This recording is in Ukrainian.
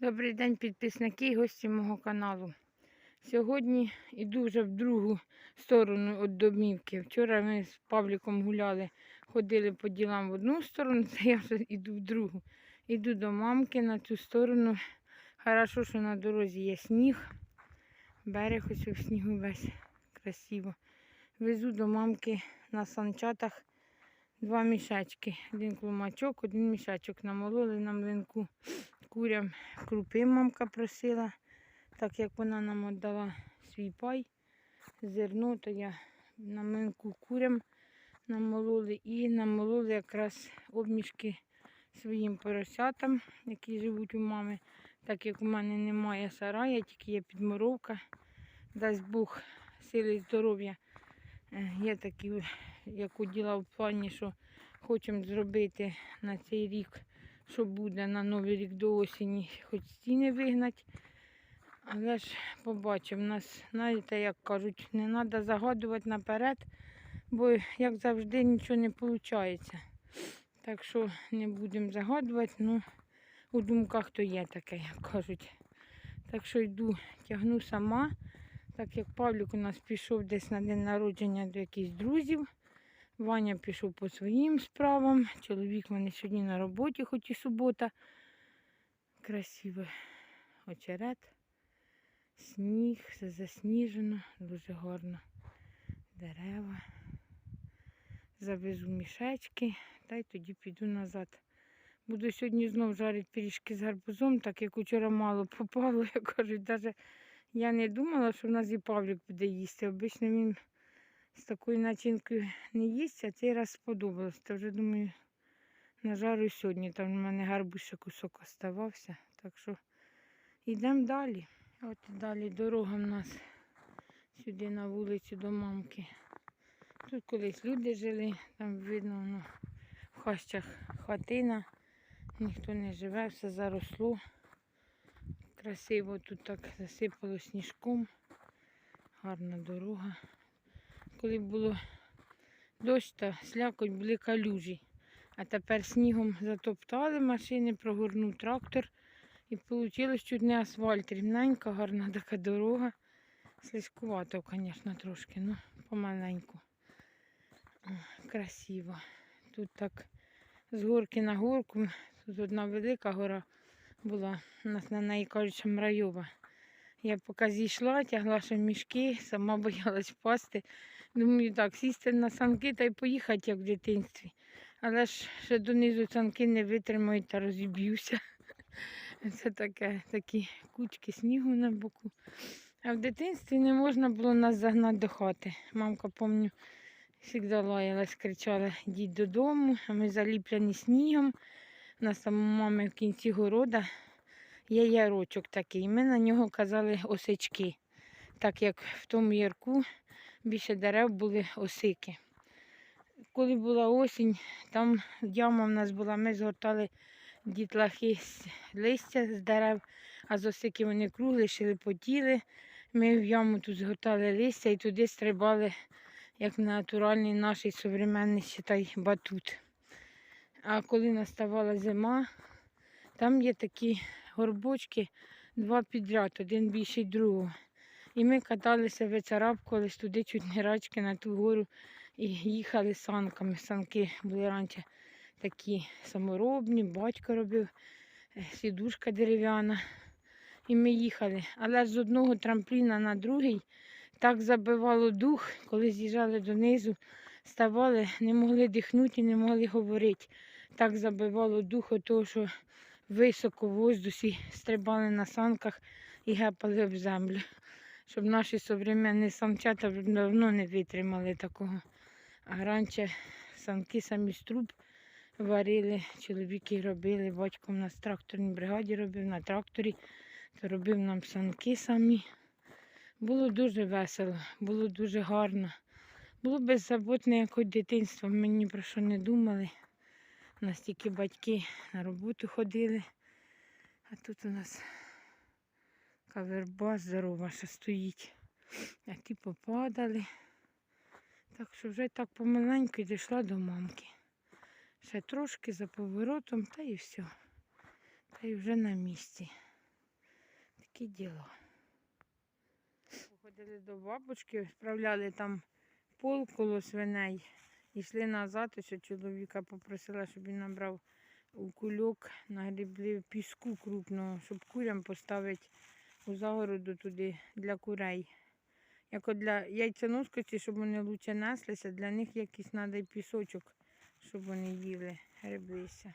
Добрий день, підписники і гості мого каналу. Сьогодні йду вже в другу сторону від домівки. Вчора ми з Павліком гуляли, ходили по ділам в одну сторону, це я вже йду в другу. Йду до мамки на цю сторону. Хорошо, що на дорозі є сніг. Берег ось у снігу весь красиво. Везу до мамки на санчатах два мішечки. Один клумачок, один мішечок намололи на млинку курям крупи мамка просила, так як вона нам віддала свій пай, зерно, то я на млинку курям намололи і намололи якраз обмішки своїм поросятам, які живуть у мами. Так як у мене немає сарая, тільки є підморовка. Дасть Бог сили і здоров'я. Е, Є такі, як уділа в плані, що хочемо зробити на цей рік що буде на Новий рік до осені, хоч стіни вигнати. Але ж побачимо. Нас, знаєте, як кажуть, не треба загадувати наперед, бо, як завжди, нічого не виходить. Так що не будемо загадувати, ну, у думках то є таке, як кажуть. Так що йду, тягну сама, так як Павлік у нас пішов десь на день народження до якихось друзів. Ваня пішов по своїм справам. Чоловік в мене сьогодні на роботі, хоч і субота. Красивий очерет, сніг, все засніжено, дуже гарно. Дерева. Завезу мішечки та й тоді піду назад. Буду сьогодні знов жарити пиріжки з гарбузом, так як вчора мало попало, я кажу, навіть я не думала, що в нас і Павлік буде їсти. Обично він з такою начинкою не їсть, а цей раз сподобалось. То вже думаю, нажарю сьогодні. Там в мене гарбуз кусок оставався. Так що йдемо далі. От далі дорога в нас сюди на вулицю до мамки. Тут колись люди жили, там видно воно в хащах хатина. Ніхто не живе, все заросло. Красиво тут так засипало сніжком. Гарна дорога коли було дощ та слякоть були калюжі. А тепер снігом затоптали машини, прогорнув трактор і вийшло чуть не асфальт. Рівненька, гарна така дорога. Слизькувато, звісно, трошки, ну помаленьку. Красиво. Тут так з горки на горку. Тут одна велика гора була. У нас на неї кажуть, що мрайова. Я поки зійшла, тягла ще мішки, сама боялась впасти. Думаю, так, сісти на санки та й поїхати, як в дитинстві. Але ж ще донизу санки не витримають та розіб'юся. Це таке, такі кучки снігу на боку. А в дитинстві не можна було нас загнати до хати. Мамка, пам'ятаю, завжди лаялась, кричала, йдіть додому, а ми заліплені снігом. У нас там у мами в кінці города є ярочок такий. Ми на нього казали осички, так як в тому ярку більше дерев були осики. Коли була осінь, там яма в нас була, ми згортали дітлахи з листя з дерев, а з осики вони кругли, шелепотіли. Ми в яму тут згортали листя і туди стрибали, як натуральний наш современний считай, батут. А коли наставала зима, там є такі горбочки, два підряд, один більший другого. І ми каталися, вицарапкувались туди чуть не рачки на ту гору і їхали санками. Санки були раніше такі саморобні, батько робив, е, сідушка дерев'яна. І ми їхали. Але з одного трампліна на другий так забивало дух, коли з'їжджали донизу, ставали, не могли дихнути, не могли говорити. Так забивало дух, того, що високо в воздусі стрибали на санках і гепали в землю щоб наші современні самчата давно не витримали такого. А раніше самки самі з труб варили, чоловіки робили, батько в нас в тракторній бригаді робив на тракторі, то робив нам санки самі. Було дуже весело, було дуже гарно. Було беззаботне, як от дитинство, ми ні про що не думали. У нас тільки батьки на роботу ходили, а тут у нас Така верба здорова, що стоїть. А ті попадали. Так що вже так помаленьку дійшла до мамки. Ще трошки за поворотом, та і все. Та й вже на місці. Такі діла. Походили до бабушки, справляли там пол коло свиней. Йшли назад, ось я чоловіка попросила, щоб він набрав у кульок, нагрібли піску крупного, щоб курям поставити у загороду туди для курей. Як от для яйценоскості, щоб вони лучше неслися, для них якийсь треба пісочок, щоб вони їли, греблися.